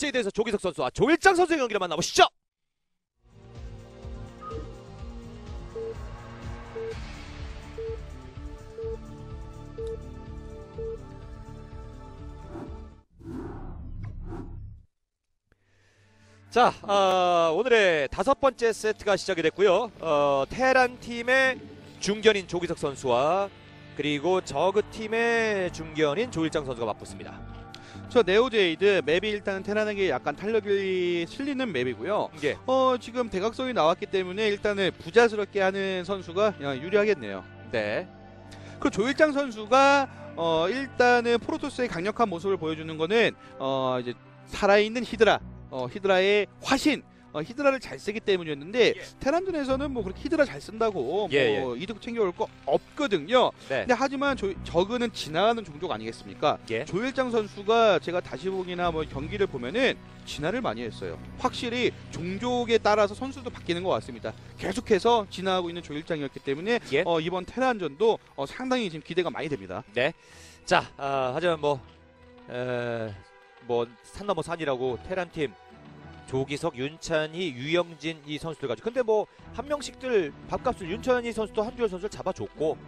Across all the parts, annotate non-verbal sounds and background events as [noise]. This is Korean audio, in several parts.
네오제에 대해서 조기석 선수와 조일장 선수의 경기를 만나보시죠. 자, 어, 오늘의 다섯 번째 세트가 시작이 됐고요. 어, 테란 팀의 중견인 조기석 선수와 그리고 저그 팀의 중견인 조일장 선수가 맞붙습니다. 저 네오제이드 맵이 일단은 테란에게 약간 탄력이 실리는 맵이고요. 예. 어 지금 대각선이 나왔기 때문에 일단은 부자스럽게 하는 선수가 어, 유리하겠네요. 네. 그 조일장 선수가 어 일단은 프로토스의 강력한 모습을 보여주는 거는 어 이제 살아있는 히드라, 어 히드라의 화신. 어, 히드라를 잘 쓰기 때문이었는데 예. 테란전에서는 뭐 그렇게 히드라 잘 쓴다고 예, 뭐 이득 챙겨올 거 없거든요. 네. 근데 하지만 저, 저그는 지나가는 종족 아니겠습니까? 예. 조일장 선수가 제가 다시 보기나 뭐 경기를 보면은 진화를 많이 했어요. 확실히 종족에 따라서 선수도 바뀌는 것 같습니다. 계속해서 진화하고 있는 조일장이었기 때문에 예. 어, 이번 테란전도 어, 상당히 지금 기대가 많이 됩니다. 네. 자, 아, 하지만 뭐, 에, 뭐, 산 넘어 산이라고 테란 팀 조기석, 윤찬희, 유영진 이 선수들 가지고. 근데 뭐, 한 명씩들 밥값을 윤찬희 선수도 한두열 선수를 잡아줬고,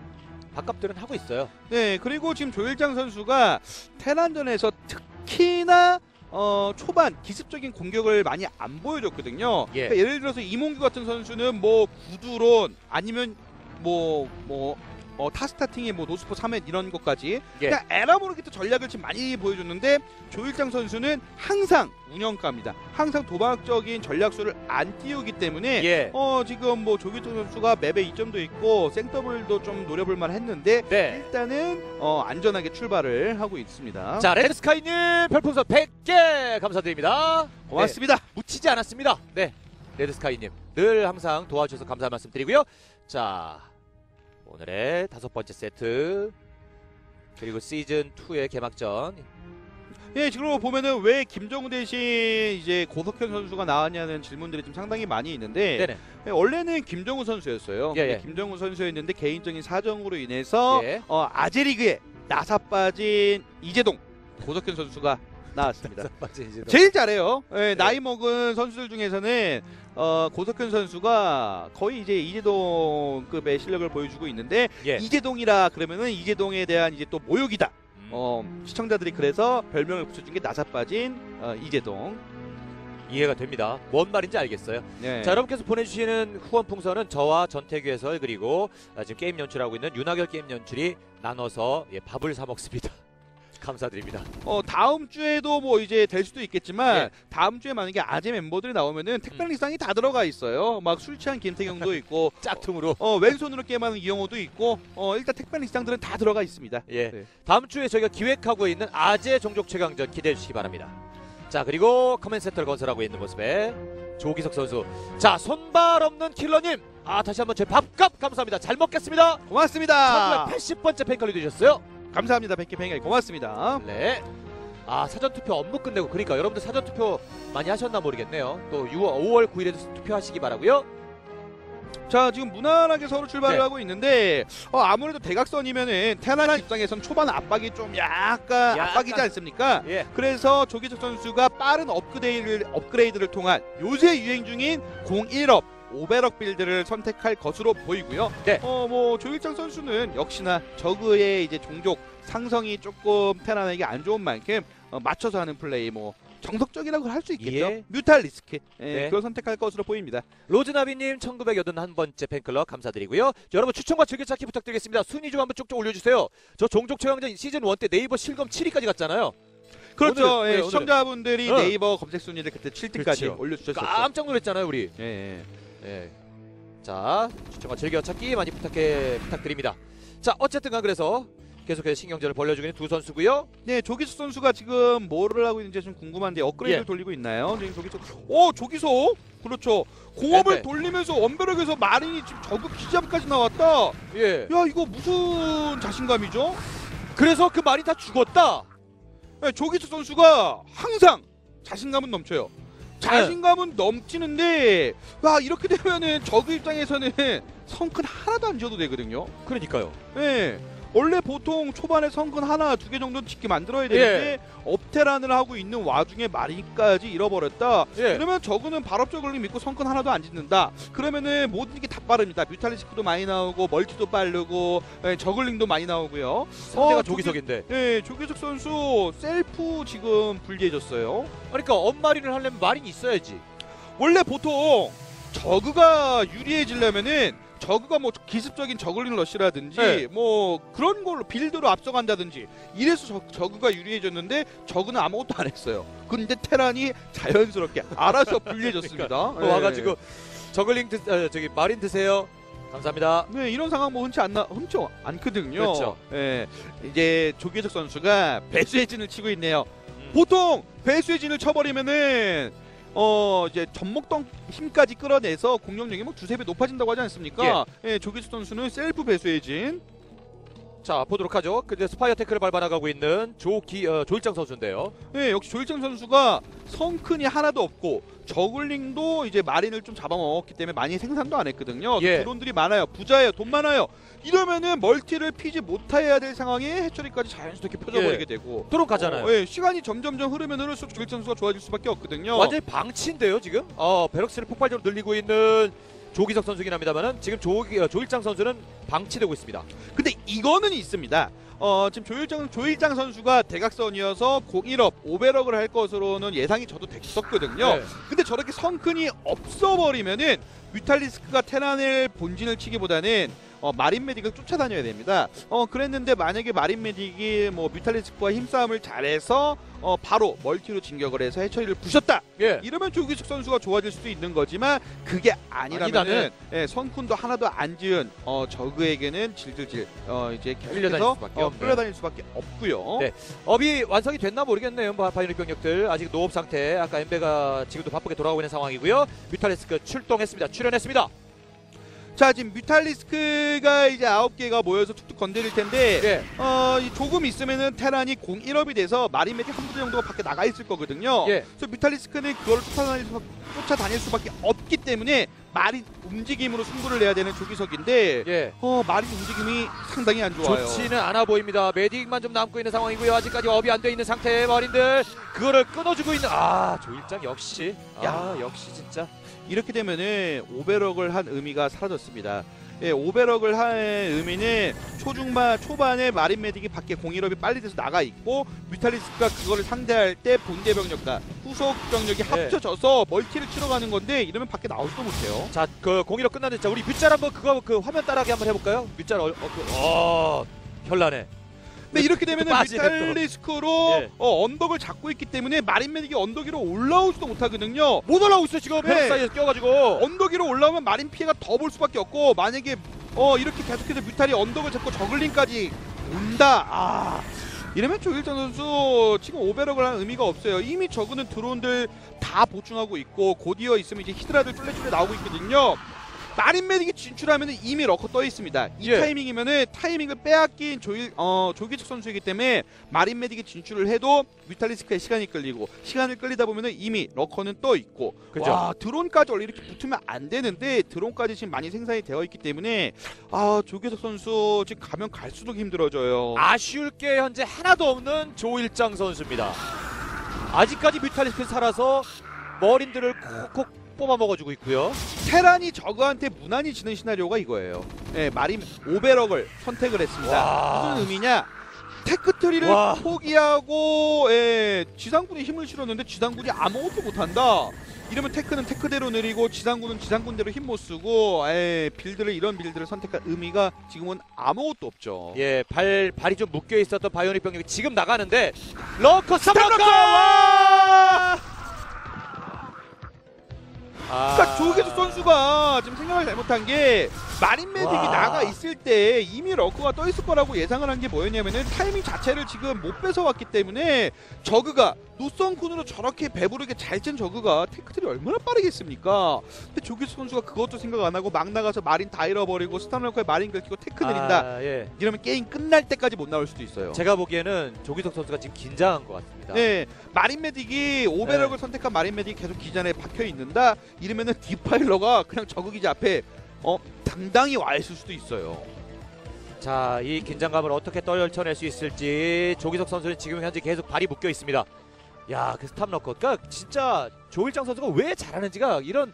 밥값들은 하고 있어요. 네, 그리고 지금 조일장 선수가 테란전에서 특히나 어, 초반 기습적인 공격을 많이 안 보여줬거든요. 예. 그러니까 예를 들어서 이몽규 같은 선수는 뭐 구두론 아니면 뭐뭐 어, 타스타팅의 뭐 노스포 3회 이런 것까지 예. 그냥 에라 모르겠다 전략을 지금 많이 보여줬는데 조일장 선수는 항상 운영가입니다. 항상 도박적인 전략수를 안 띄우기 때문에 예. 어 지금 뭐 조기통 선수가 맵에 2점도 있고 생더블도 좀 노려볼 만 했는데 네. 일단은 어, 안전하게 출발을 하고 있습니다. 자, 레드스카이님 별풍선 100개 감사드립니다. 고맙습니다. 네, 묻히지 않았습니다. 네. 레드스카이님 늘 항상 도와주셔서 감사 말씀 드리고요. 자, 오늘의 다섯 번째 세트. 그리고 시즌 2의 개막전. 예, 지금 보면은 왜 김정우 대신 이제 고석현 선수가 나왔냐는 질문들이 좀 상당히 많이 있는데 네네. 예, 원래는 김정우 선수였어요. 예, 예. 예, 김정우 선수였는데 개인적인 사정으로 인해서 예. 어, 아재리그에 나사 빠진 이재동 고석현 선수가 나왔습니다. [laughs] 제일 잘해요. 예, 나이 먹은 선수들 중에서는 어, 고석현 선수가 거의 이제 이재동급의 실력을 보여주고 있는데 예. 이재동이라 그러면은 이재동에 대한 이제 또 모욕이다. 음. 어, 시청자들이 그래서 별명을 붙여준 게 나사 빠진 어, 이재동. 이해가 됩니다. 뭔 말인지 알겠어요. 네. 자, 여러분께서 보내주시는 후원 풍선은 저와 전태규 해설 그리고 아, 지금 게임 연출하고 있는 윤하결 게임 연출이 나눠서 예, 밥을 사 먹습니다. [laughs] 감사드립니다. 어, 다음 주에도 뭐 이제 될 수도 있겠지만 예. 다음 주에 만약에 아재 멤버들이 나오면은 특별리상이 다 들어가 있어요. 막 술 취한 김태경도 [laughs] 있고 짝퉁으로. 어, 왼손으로 게임하는 이영호도 있고 어, 일단 특별리상들은 다 들어가 있습니다. 예. 네. 다음 주에 저희가 기획하고 있는 아재 종족 최강전 기대해 주시기 바랍니다. 자, 그리고 커맨 센터를 건설하고 있는 모습에 조기석 선수. 자, 손발 없는 킬러님. 아, 다시 한번 제 밥값 감사합니다. 잘 먹겠습니다. 고맙습니다. 1080번째 팬클이 되셨어요. 감사합니다. 백기 팽이 고맙습니다. 네. 아 사전 투표 업무 끝내고 그러니까 여러분들 사전 투표 많이 하셨나 모르겠네요. 또 6월 5월 9일에도 투표하시기 바라고요. 자 지금 무난하게 서로 출발을 네. 하고 있는데 어, 아무래도 대각선이면은 테란 입장에선 초반 압박이 좀 약간, 약간. 압박이지 않습니까? 예. 그래서 조기석 선수가 빠른 업그레이드를, 업그레이드를 통한 요새 유행 중인 01업 5배럭 빌드를 선택할 것으로 보이고요. 네. 어, 뭐 조일장 선수는 역시나 저그의 이제 종족 상성이 조금 테란에게 안 좋은 만큼 어, 맞춰서 하는 플레이 뭐 정석적이라고 할 수 있겠죠. 예. 뮤탈 리스크 예, 네. 그걸 선택할 것으로 보입니다. 로즈나비님 1981번째 팬클럽 감사드리고요. 여러분 추천과 즐겨찾기 부탁드리겠습니다. 순위 좀 한번 쭉쭉 올려주세요. 저 종족 최강전 시즌 1 때 네이버 실검 7위까지 갔잖아요. 그렇죠. 오늘은, 예, 네. 시청자분들이 어. 네이버 검색 순위를 그때 7등까지 그렇죠. 올려주셨었죠. 깜짝 놀랐잖아요 우리. 예, 예. 예. 자 추천과 즐겨찾기 많이 부탁해 부탁드립니다. 자 어쨌든간 그래서 계속해서 신경전을 벌려주고 있는 두 선수고요. 네, 조기석 선수가 지금 뭐를 하고 있는지 좀 궁금한데 업그레이드를 예. 돌리고 있나요? 지금 조기석. 오, 조기석. 그렇죠. 공업을 네, 네. 돌리면서 원베럭에서 마린이 지금 저급 기잡까지 나왔다. 예. 야, 이거 무슨 자신감이죠? 그래서 그 말이 다 죽었다. 네, 조기석 선수가 항상 자신감은 넘쳐요. 자신감은 넘치는데 와 이렇게 되면은 저그 입장에서는 성큰 하나도 안 지어도 되거든요. 그러니까요. 네. 원래 보통 초반에 성근 하나 두 개 정도는 짓게 만들어야 되는데 업테란을 하고 있는 와중에 마린까지 잃어버렸다. 예. 그러면 저그는 발업저글링 믿고 성근 하나도 안 짓는다. 그러면은 모든 게 다 빠릅니다. 뮤탈리스크도 많이 나오고 멀티도 빠르고 예, 저글링도 많이 나오고요. 상대가 어, 조기석인데. 예, 조기석 선수 셀프 지금 불리해졌어요. 그러니까 엄마린을 하려면 마린이 있어야지. 원래 보통 저그가 유리해지려면은 저그가 뭐 기습적인 저글링 러시라든지 네. 뭐 그런 걸로 빌드로 앞서간다든지 이래서 저, 저그가 유리해졌는데 저그는 아무것도 안 했어요. 근데 테란이 자연스럽게 알아서 불리해졌습니다. [laughs] 또 예. 와가지고 저글링 드, 어, 저기 마린 드세요. 감사합니다. 네, 이런 상황 뭐 흔치 않나 흔치 않거든요. 그렇죠. 예. 이제 조기석 선수가 배수의 진을 치고 있네요. 음. 보통 배수의 진을 쳐버리면은 어 이제 접목동 힘까지 끌어내서 공격력이 뭐 두세 배 높아진다고 하지 않습니까? 예, 조기석 선수는 셀프 배수의 진. 자 보도록 하죠. 근데 스파이어 태클을 밟아나가고 있는 조기 어, 조일장 선수인데요. 예, 역시 조일장 선수가 성큰이 하나도 없고 저글링도 이제 마린을 좀 잡아먹었기 때문에 많이 생산도 안 했거든요. 예. 드론들이 많아요. 부자예요. 돈 많아요. 이러면은 멀티를 피지 못해야 될 상황에 해처리까지 자연스럽게 펴져버리게 되고 드론 가잖아요. 어, 예, 시간이 점점점 흐르면 흐를수록 조일장 선수가 좋아질 수밖에 없거든요. 완전히 방치인데요 지금. 어 베럭스를 폭발적으로 늘리고 있는 조기석 선수긴 합니다만은 지금 조기 어, 조일장 선수는 방치되고 있습니다. 근데 이거는 있습니다. 어, 지금 조일장 조일장 선수가 대각선이어서 01업 500억을 할 것으로는 예상이 저도 됐었거든요. 네. 근데 저렇게 성큰이 없어버리면은 뮤탈리스크가 테란을 본진을 치기보다는 어, 마린 메딕을 쫓아다녀야 됩니다. 어, 그랬는데 만약에 마린 메딕이 뭐 뮤탈리스크와 힘싸움을 잘해서 어, 바로 멀티로 진격을 해서 해처리를 부셨다. 예. 이러면 조기숙 선수가 좋아질 수도 있는 거지만 그게 아니라면은 아니라면. 예, 성쿤도 하나도 안 지은 어, 저그에게는 질질질 어, 이제 계속해서 수밖에 어, 없네. 끌어다닐 수밖에 없고요. 네. 업이 완성이 됐나 모르겠네요. 뭐 바이오닉 병력들 아직 노업 상태. 아까 엠베가 지금도 바쁘게 돌아오고 있는 상황이고요. 뮤탈리스크 출동했습니다. 출연했습니다. 자 지금 뮤탈리스크가 이제 아홉 개가 모여서 툭툭 건드릴 텐데 예. 어, 이 조금 있으면은 테란이 01업이 돼서 마린 메딕 한 부대 정도가 밖에 나가 있을 거거든요. 예. 그래서 뮤탈리스크는 그걸 쫓아다닐, 수, 쫓아다닐 수밖에 없기 때문에 마린 움직임으로 승부를 내야 되는 조기석인데 예. 어, 마린 움직임이 상당히 안 좋아요. 좋지는 않아 보입니다. 메딕만 좀 남고 있는 상황이고요. 아직까지 업이 안 돼 있는 상태의 머린들 그거를 끊어주고 있는 아 조일장 역시 아 야. 역시 진짜 이렇게 되면은 오베럭을 한 의미가 사라졌습니다. 예, 오베럭을 한 의미는 초중반 초반에 마린 메딕이 밖에 공일업이 빨리 돼서 나가 있고 뮤탈리스크가 그거를 상대할 때 본대 병력과 후속 병력이 합쳐져서 멀티를 치러 가는 건데 이러면 밖에 나오지도 못해요. 자 그 공이로 끝났는데 자 우리 뮤짤 한번 그거 그 화면 따라하기 한번 해볼까요? 뮤짤 어, 어, 그, 어 현란해. 근데 이렇게 되면은 빠지네, 또. 뮤탈리스크로 예. 어, 언덕을 잡고 있기 때문에 마린 메딕이 언덕 위로 올라오지도 못하거든요. 못 올라오고 있어 지금 벽 네. 사이에서 껴가지고. 언덕 위로 올라오면 마린 피해가 더 볼 수밖에 없고 만약에 어 이렇게 계속해서 뮤탈이 언덕을 잡고 저글링까지 온다 아 이러면 조일장 선수 지금 오베럭을 한 의미가 없어요 이미 저그는 드론들 다 보충하고 있고 곧이어 있으면 이제 히드라들 쫄래쫄래 나오고 있거든요 마린 메딕이 진출하면 이미 러커 떠 있습니다. 이 예. 타이밍이면은 타이밍을 빼앗긴 조일 어 조기측 선수이기 때문에 마린 메딕이 진출을 해도 뮤탈리스크의 시간이 끌리고 시간을 끌리다 보면은 이미 러커는 떠 있고 그죠. 와 드론까지 원래 이렇게 붙으면 안 되는데 드론까지 지금 많이 생산이 되어 있기 때문에 아 조계석 선수 지금 가면 갈수록 힘들어져요. 아쉬울 게 현재 하나도 없는 조일장 선수입니다. 아직까지 뮤탈리스크 살아서 머린들을 콕콕 뽑아 먹어주고 있고요. 테란이 저그한테 무난히 지는 시나리오가 이거예요. 예, 마린 오베럭을 선택을 했습니다. 와. 무슨 의미냐? 테크트리를 와. 포기하고 예, 지상군이 힘을 실었는데 지상군이 아무것도 못한다. 이러면 테크는 테크대로 느리고 지상군은 지상군대로 힘 못 쓰고 에 빌드를 이런 빌드를 선택할 의미가 지금은 아무것도 없죠. 예, 발 발이 좀 묶여 있었던 바이오닉 병력이 지금 나가는데 러커 삼러커! 와! 아. 그러니까 조계수 선수가 지금 생각을 잘못한 게 마린 메딕이 와. 나가 있을 때 이미 러커가 떠 있을 거라고 예상을 한 게 뭐였냐면은 타이밍 자체를 지금 못 뺏어왔기 때문에 저그가 노선쿤으로 저렇게 배부르게 잘짠 저그가 테크들이 얼마나 빠르겠습니까? 근데 조계수 선수가 그것도 생각 안 하고 막 나가서 마린 다 잃어버리고 스타너커에 마린 긁히고 테크 느린다. 아, 예. 이러면 게임 끝날 때까지 못 나올 수도 있어요. 제가 보기에는 조기석 선수가 지금 긴장한 것 같습니다. 네, 마린 메딕이 오베럭을 네. 선택한 마린 메딕이 계속 기존에 박혀 있는다. 이러면은 디파일러가 그냥 저그 기자 앞에 어 당당히 와 있을 수도 있어요. 자, 이 긴장감을 어떻게 떨쳐낼 수 있을지 조기석 선수는 지금 현재 계속 발이 묶여 있습니다. 야, 그 스탑 너커. 그러니까 진짜 조일장 선수가 왜 잘하는지가 이런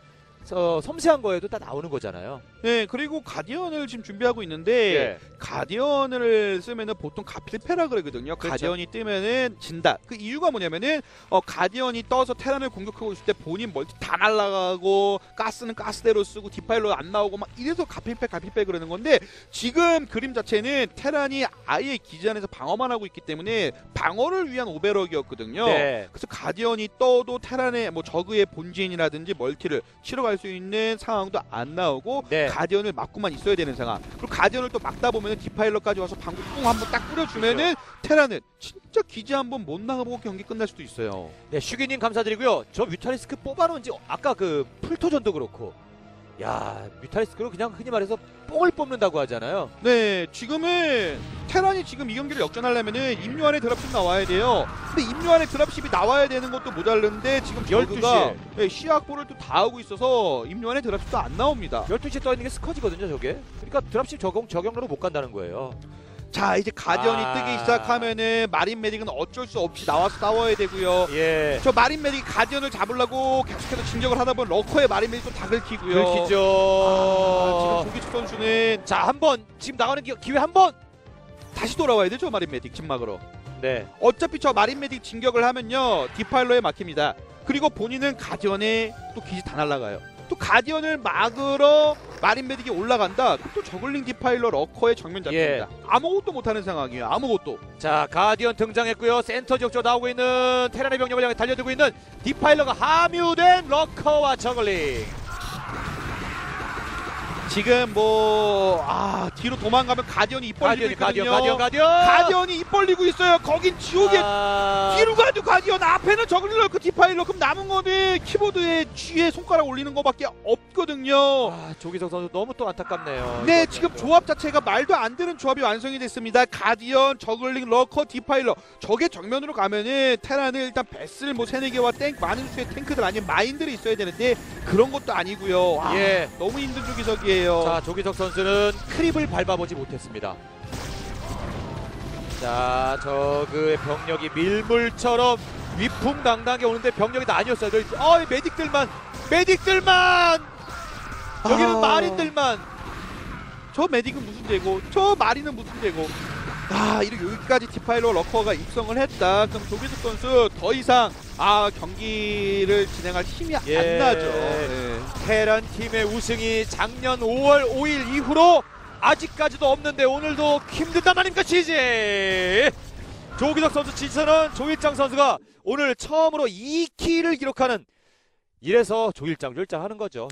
어, 섬세한 거에도 다 나오는 거잖아요. 네, 그리고 가디언을 지금 준비하고 있는데 예. 가디언을 쓰면은 보통 가필패라 그러거든요. 그렇죠. 가디언이 뜨면은 진다. 그 이유가 뭐냐면은 어, 가디언이 떠서 테란을 공격하고 있을 때 본인 멀티 다 날아가고 가스는 가스대로 쓰고 디파일러 안 나오고 막 이래서 가필패 가필패 그러는 건데 지금 그림 자체는 테란이 아예 기지 안에서 방어만 하고 있기 때문에 방어를 위한 오베럭이었거든요. 네. 그래서 가디언이 떠도 테란의 뭐 저그의 본진이라든지 멀티를 치러 갈수 있는 상황도 안 나오고 네. 가디언을 막고만 있어야 되는 상황. 그리고 가디언을 또 막다 보면 디파일러까지 와서 방구 뿡 한번 딱 뿌려주면은 테란은 진짜 기지 한번 못 나가보고 경기 끝날 수도 있어요. 네, 슈기님 감사드리고요. 저 뮤탈리스크 뽑아놓은 지 아까 그 풀토전도 그렇고. 야, 뮤탈리스크로 그냥 흔히 말해서 뽕을 뽑는다고 하잖아요. 네, 지금은 테란이 지금 이 경기를 역전하려면은 임요한의 드랍십 나와야 돼요. 근데 임요한의 드랍십이 나와야 되는 것도 모자른데 지금 12 12시가 시에. 네, 시약보를 또 다 하고 있어서 임요한의 드랍십도 안 나옵니다. 12시에 떠 있는 게 스커지거든요, 저게. 그러니까 드랍십 적용, 적용로로 못 간다는 거예요. 자, 이제 가디언이 아. 뜨기 시작하면은 마린 메딕은 어쩔 수 없이 나와서 싸워야 되고요. 예. 저 마린 메딕이 가디언을 잡으려고 계속해서 진격을 하다 보면 러커의 마린 메딕도 다 긁히고요. 긁히죠. 아, 지금 조기축 선수는 자, 한 번. 지금 나가는 기, 기회 한 번. 다시 돌아와야 되죠, 마린 메딕 진막으로. 네. 어차피 저 마린 메딕 진격을 하면요 디파일러에 막힙니다. 그리고 본인은 가디언에 또 기지 다 날라가요. 또 가디언을 막으러 마린 메딕이 올라간다. 또 저글링 디파일러 러커의 정면 잡힙니다. 아무것도 못하는 상황이에요. 아무것도. 자, 가디언 등장했고요. 센터 지역 쪽 나오고 있는 테란의 병력을 향해 달려들고 있는 디파일러가 함유된 러커와 저글링. 지금 뭐, 아, 뒤로 도망가면 가디언이 입 벌리고 가디언이, 가디언, 있거든요. 가디언, 가디언. 가디언이 입 벌리고 있어요. 거긴 지옥의 아... 뒤로 가도 가디언 앞에는 저글링 러커 디파일러 그럼 남은 거는 키보드에 G에 손가락 올리는 거밖에 없거든요. 아, 조기석 선수 너무 또 안타깝네요. 네. 지금 조합 자체가 말도 안 되는 조합이 완성이 됐습니다. 가디언, 저글링, 러커, 디파일러. 저게 정면으로 가면은 테란은 일단 베슬 뭐 세네 개와 땡 많은 수의 탱크들 아니면 마인들이 있어야 되는데 그런 것도 아니고요. 와, 예. 너무 힘든 조기석이에요. 자, 조기석 선수는 크립을 밟아보지 못했습니다. 자, 저그의 병력이 밀물처럼 위풍당당하게 오는데 병력이 다 아니었어요. 어, 메딕들만, 메딕들만! 여기는 아. 마린들만. 저 메딕은 무슨 되고 저 마리는 무슨 되고 아 이렇게 여기까지 디파일러 러커가 입성을 했다 그럼 조기석 선수 더 이상 아 경기를 진행할 힘이 예. 안 나죠 네. 테란 팀의 우승이 작년 5월 5일 이후로 아직까지도 없는데 오늘도 힘든단 말입니까, 지지! 조기석 선수 지선은 조일장 선수가 오늘 처음으로 2키를 기록하는 이래서 조일장, 조일장 하는 거죠.